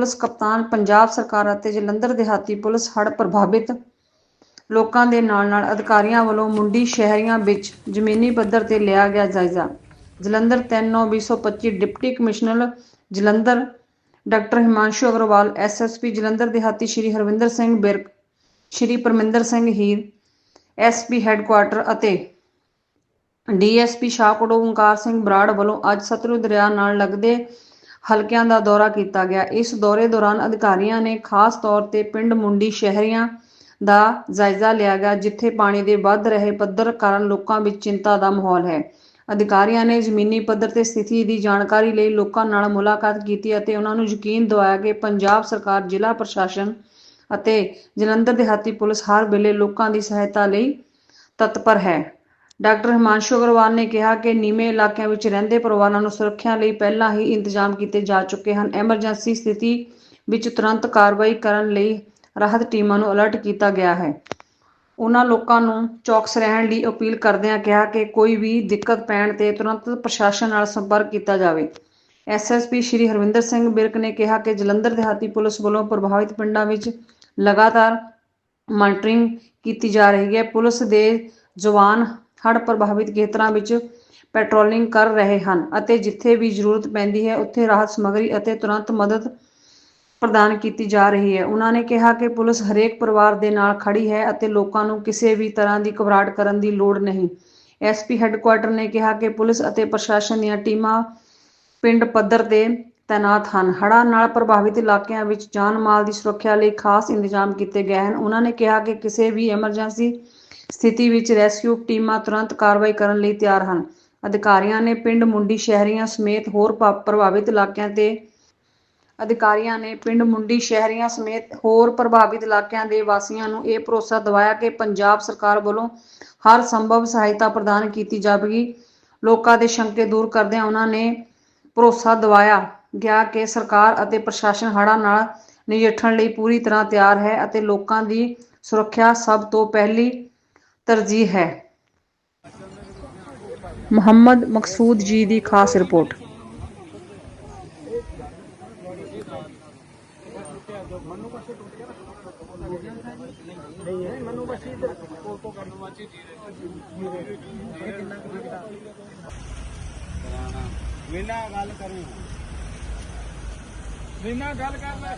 Police ਕਪਤਾਨ ਪੰਜਾਬ ਸਰਕਾਰ ਅਤੇ ਜਲੰਧਰ ਦਿਹਾਤੀ ਪੁਲਿਸ ਹੜ੍ਹ ਪ੍ਰਭਾਵਿਤ ਲੋਕਾਂ ਦੇ ਨਾਲ-ਨਾਲ ਅਧਿਕਾਰੀਆਂ ਵੱਲੋਂ ਮੁੰਡੀ ਸ਼ਹਿਰੀਆਂ ਵਿੱਚ ਜ਼ਮੀਨੀ ਪੱਧਰ ਤੇ ਲਿਆ ਗਿਆ ਜਾਇਜ਼ਾ। Jalandhar 3/9/2025 deputy commissioner Jalandhar doctor Himanshu Agarwal SSP Jalandhar ਦਿਹਾਤੀ ਸ਼੍ਰੀ ਹਰਵਿੰਦਰ ਸਿੰਘ ਬਿਰਕ ਸ਼੍ਰੀ ਪਰਮਿੰਦਰ ਸਿੰਘ ਹੀਰ ਐਸਪੀ ਹੈੱਡਕੁਆਟਰ ਅਤੇ ਡੀਐਸਪੀ ਸ਼ਾਹਕੋਟ ਓਂਕਾਰ ਸਿੰਘ ਬਰਾੜ ਵੱਲੋਂ ਅੱਜ ਸਤਲੁਜ ਦਰਿਆ ਨਾਲ ਲੱਗਦੇ ਹਲਕਿਆਂ ਦਾ ਦੌਰਾ ਕੀਤਾ ਗਿਆ। ਇਸ ਦੌਰੇ ਦੌਰਾਨ ਅਧਿਕਾਰੀਆਂ ਨੇ ਖਾਸ ਤੌਰ ਤੇ ਪਿੰਡ ਮੁੰਡੀ ਸ਼ਹਿਰੀਆਂ ਦਾ ਜਾਇਜ਼ਾ ਲਿਆ ਗਿਆ, ਜਿੱਥੇ ਪਾਣੀ ਦੇ ਵੱਧ ਰਹੇ ਪੱਧਰ ਕਾਰਨ ਲੋਕਾਂ ਵਿੱਚ ਚਿੰਤਾ ਦਾ ਮਾਹੌਲ ਹੈ। ਅਧਿਕਾਰੀਆਂ ਨੇ ਜ਼ਮੀਨੀ ਪੱਧਰ ਤੇ ਸਥਿਤੀ ਦੀ ਜਾਣਕਾਰੀ ਲਈ ਲੋਕਾਂ ਨਾਲ ਮੁਲਾਕਾਤ ਕੀਤੀ ਅਤੇ ਉਹਨਾਂ ਨੂੰ ਯਕੀਨ ਦਿਵਾਇਆ ਕਿ ਪੰਜਾਬ ਸਰਕਾਰ, ਜ਼ਿਲ੍ਹਾ ਪ੍ਰਸ਼ਾਸਨ ਅਤੇ ਜਲੰਧਰ ਦਿਹਾਤੀ ਪੁਲਿਸ ਹਰ ਵੇਲੇ ਲੋਕਾਂ ਦੀ ਸਹਾਇਤਾ ਲਈ ਤਤਪਰ ਹੈ। ਡਾਕਟਰ ਹਿਮਾਂਸ਼ੂ ਅਗਰਵਾਲ ਨੇ ਕਿਹਾ ਕਿ ਨੀਵੇਂ ਇਲਾਕਿਆਂ ਵਿੱਚ ਰਹਿੰਦੇ ਪਰਿਵਾਰਾਂ ਨੂੰ ਸੁਰੱਖਿਆ ਲਈ ਪਹਿਲਾਂ ਹੀ ਇੰਤਜ਼ਾਮ ਕੀਤੇ ਜਾ ਚੁੱਕੇ ਹਨ। ਐਮਰਜੈਂਸੀ ਸਥਿਤੀ ਵਿੱਚ ਤੁਰੰਤ ਕਾਰਵਾਈ ਕਰਨ ਲਈ ਰਾਹਤ ਟੀਮਾਂ ਨੂੰ ਅਲਰਟ ਕੀਤਾ ਗਿਆ ਹੈ। ਉਹਨਾਂ ਲੋਕਾਂ ਨੂੰ ਚੌਕਸ ਰਹਿਣ ਲਈ ਅਪੀਲ ਕਰਦਿਆਂ ਕਿਹਾ ਕਿ ਕੋਈ ਵੀ ਦਿੱਕਤ ਪੈਣ ਤੇ ਤੁਰੰਤ ਪ੍ਰਸ਼ਾਸਨ ਨਾਲ ਸੰਪਰਕ ਕੀਤਾ ਜਾਵੇ। ਐਸਐਸਪੀ ਸ਼੍ਰੀ ਹਰਵਿੰਦਰ ਸਿੰਘ ਬਿਰਕ ਨੇ ਕਿਹਾ ਕਿ ਜਲੰਧਰ ਦਿਹਾਤੀ ਪੁਲਿਸ ਵੱਲੋਂ ਪ੍ਰਭਾਵਿਤ ਪਿੰਡਾਂ ਵਿੱਚ ਲਗਾਤਾਰ ਮਾਨੀਟਰਿੰਗ ਕੀਤੀ ਜਾ ਰਹੀ ਹੈ। ਪੁਲਿਸ ਦੇ ਜਵਾਨ ਹੜ੍ਹ ਪ੍ਰਭਾਵਿਤ ਖੇਤਰਾਂ ਵਿੱਚ ਪੈਟਰੋਲਿੰਗ ਕਰ ਰਹੇ ਹਨ ਅਤੇ ਜਿੱਥੇ ਵੀ ਜ਼ਰੂਰਤ ਪੈਂਦੀ ਹੈ, ਉੱਥੇ ਰਾਹਤ ਸਮੱਗਰੀ ਅਤੇ ਤੁਰੰਤ ਮਦਦ ਪ੍ਰਦਾਨ ਕੀਤੀ ਜਾ ਰਹੀ ਹੈ। ਉਹਨਾਂ ਨੇ ਕਿਹਾ ਕਿ ਪੁਲਿਸ ਹਰੇਕ ਪਰਿਵਾਰ ਦੇ ਨਾਲ ਖੜੀ ਹੈ ਅਤੇ ਲੋਕਾਂ ਨੂੰ ਕਿਸੇ ਵੀ ਤਰ੍ਹਾਂ ਦੀ ਘਬਰਾਹਟ ਕਰਨ ਦੀ ਲੋੜ ਨਹੀਂ। ਐਸਪੀ ਹੈੱਡਕੁਆਟਰ ਨੇ ਕਿਹਾ ਕਿ ਪੁਲਿਸ ਅਤੇ ਪ੍ਰਸ਼ਾਸਨ ਦੀਆਂ ਟੀਮਾਂ ਪਿੰਡ ਪੱਧਰ ਤੇ ਤਾਇਨਾਤ ਹਨ। ਹੜ੍ਹਾਂ ਨਾਲ ਪ੍ਰਭਾਵਿਤ ਇਲਾਕਿਆਂ ਵਿੱਚ ਜਾਨ ਮਾਲ ਦੀ ਸੁਰੱਖਿਆ ਲਈ ਖਾਸ ਇੰਤਜ਼ਾਮ ਕੀਤੇ ਗਏ ਹਨ। ਉਹਨਾਂ ਨੇ ਕਿਹਾ ਕਿ ਕਿਸੇ ਵੀ ਐਮਰਜੈਂਸੀ ਸਥਿਤੀ ਵਿੱਚ ਰੈਸਕਿਊ ਟੀਮਾਂ ਤੁਰੰਤ ਕਾਰਵਾਈ ਕਰਨ ਲਈ ਤਿਆਰ ਹਨ। ਅਧਿਕਾਰੀਆਂ ਨੇ ਪਿੰਡ ਮੁੰਡੀ ਸ਼ਹਿਰੀਆਂ ਸਮੇਤ ਹੋਰ ਪ੍ਰਭਾਵਿਤ ਇਲਾਕਿਆਂ ਤੇ ਅਧਿਕਾਰੀਆਂ ਨੇ ਪਿੰਡ ਮੁੰਡੀ ਸ਼ਹਿਰੀਆਂ ਸਮੇਤ ਹੋਰ ਪ੍ਰਭਾਵਿਤ ਇਲਾਕਿਆਂ ਦੇ ਵਾਸੀਆਂ ਨੂੰ ਇਹ ਭਰੋਸਾ ਦਿਵਾਇਆ ਕਿ ਪੰਜਾਬ ਸਰਕਾਰ ਵੱਲੋਂ ਹਰ ਸੰਭਵ ਸਹਾਇਤਾ ਪ੍ਰਦਾਨ ਕੀਤੀ ਜਾਵੇਗੀ। ਲੋਕਾਂ ਦੇ ਸ਼ੰਕੇ ਦੂਰ ਕਰਦਿਆਂ ਉਹਨਾਂ ਨੇ ਭਰੋਸਾ ਦਿਵਾਇਆ, ਗਿਆ ਕਿ ਸਰਕਾਰ ਅਤੇ ਪ੍ਰਸ਼ਾਸਨ ਹੜ੍ਹਾਂ ਨਾਲ ਨਜਿੱਠਣ ਲਈ ਪੂਰੀ ਤਰ੍ਹਾਂ ਤਿਆਰ ਹੈ ਅਤੇ ਲੋਕਾਂ ਦੀ ਸੁਰੱਖਿਆ ਸਭ ਤੋਂ ਪਹਿਲੀ ਤਰਜੀਹ ਹੈ। ਮੁਹੰਮਦ ਮਕਸੂਦ ਜੀ ਦੀ ਖਾਸ ਰਿਪੋਰਟ। ਮੀਨਾ ਗੱਲ ਕਰੀ। ਮੀਨਾ ਗੱਲ ਕਰ ਲੈ।